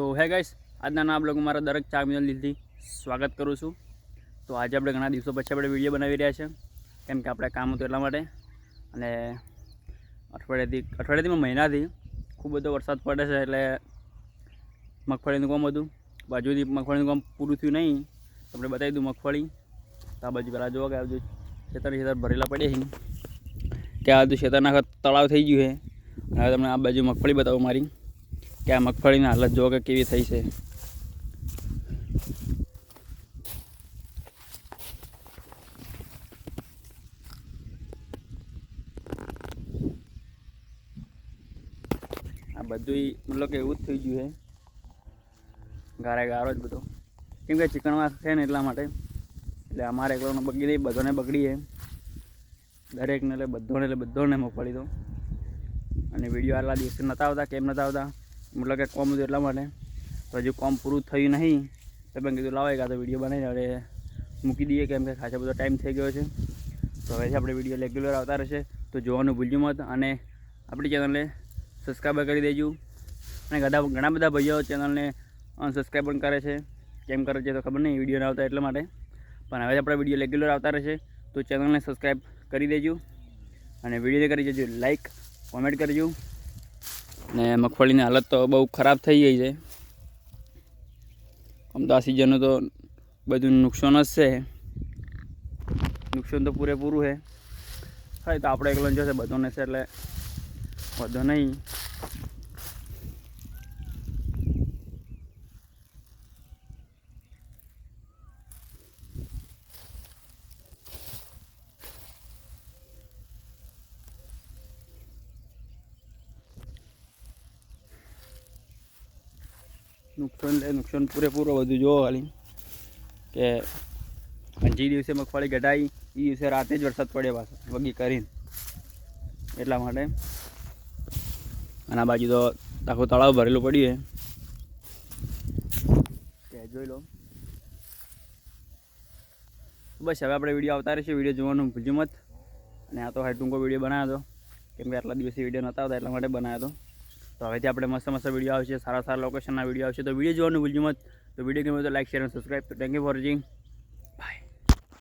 તો હે ગાઈસ, આજના ના બ્લોગમાં મારા દરેક ચાર મિલિયન લીધી. સ્વાગત કરું છું. તો આજે આપણે ઘણા દિવસો પછી આપણે વીડિયો બનાવી રહ્યા છે. કેમ કે આપણે કામ હતું એટલા માટે. અને અઠવાડિયાથી અઠવાડિયાથી મહિનાથી ખૂબ બધો વરસાદ પડે છે એટલે મગફળીનું કામ હતું. બાજુથી મગફળીનું કામ પૂરું થયું નહીં. તમને બતાવી દઉં મગફળી. તો આ બાજુ પહેલાં જોવા આ બાજુ ખેતર ખેતર ભરેલા પડ્યા છે. કે આ બધું ખેતરના તળાવ થઈ ગયું છે. અને હવે તમને આ બાજુ મગફળી બતાવું મારી. કે આ મગફળીની હાલત જો કે કેવી થઈ છે. આ બધું મતલબ કે એવું જ થઈ ગયું છે. ગારે ગારો જ બધો. કેમ કે ચિકનમાં છે ને એટલા માટે. એટલે અમારે એકલોને બગડી દઈ બધાને બગડી છે. દરેકને એટલે બધોને એટલે બધોને મગફળી દો અને વીડિયો આટલા દિવસે નહોતા આવતા, કેમ નહોતા આવતા? મતલબ કે કોમ હતું એટલા માટે. તો હજુ કોમ પૂરું થયું નહીં. તો પણ કીધું, લાવો કાં તો વીડિયો બનાવીને હવે મૂકી દઈએ કેમ કે ખાસા બધો ટાઈમ થઈ ગયો છે. તો હવેથી આપણે વીડિયો રેગ્યુલર આવતા રહેશે. તો જોવાનું ભૂલજો મત અને આપણી ચેનલને સબસ્ક્રાઈબ કરી દેજો. અને ઘણા ઘણા બધા ભાઈઓ ચેનલને અનસબસ્ક્રાઈબ પણ કરે છે. કેમ કરે છે તો ખબર નહીં, વીડિયો આવતા એટલા માટે. પણ હવે આપણા વીડિયો રેગ્યુલર આવતા રહેશે. તો ચેનલને સબસ્ક્રાઈબ કરી દેજો. અને વીડિયો કરી દેજો લાઇક કોમેન્ટ કરજો. ને મગફળીની હાલત તો બહુ ખરાબ થઈ ગઈ છે. આમ તો આ સિઝનનું તો બધું નુકસાન જ છે. નુકસાન તો પૂરેપૂરું છે. હા તો આપણે એકલો જશે, બધોને છે એટલે વધો નહીં. નુકસાન લે, નુકસાન પૂરેપૂરો બધું જોવો ખાલી. કે જે દિવસે મગફળી ઘટાઈ એ દિવસે રાતે જ વરસાદ પડ્યો પાછો, વગી કરીને. એટલા માટે. અને આ બાજુ તો આખું તળાવ ભરેલું પડ્યું છે. જોઈ લો. બસ, હવે આપણે વીડિયો આવતા રહેશે. વીડિયો જોવાનું ભૂલજો મત. અને આ તો હાઈ ટૂંકો વીડિયો બનાવ્યો હતો. કેમ કે આટલા દિવસે વીડિયો નહોતા આવતા, એટલા માટે બનાવ્યો હતો. તો હવેથી આપણે મસ્ત મસ્ત વીડિયો આવશે, સારા સારા લોકેશનના વીડિયો આવશે. તો વીડિયો જોવાનું ભૂલજો મત. તો વીડિયો ગમે તો લાઈક શેર અને સબસ્ક્રાઈબ તો thank you for watching bye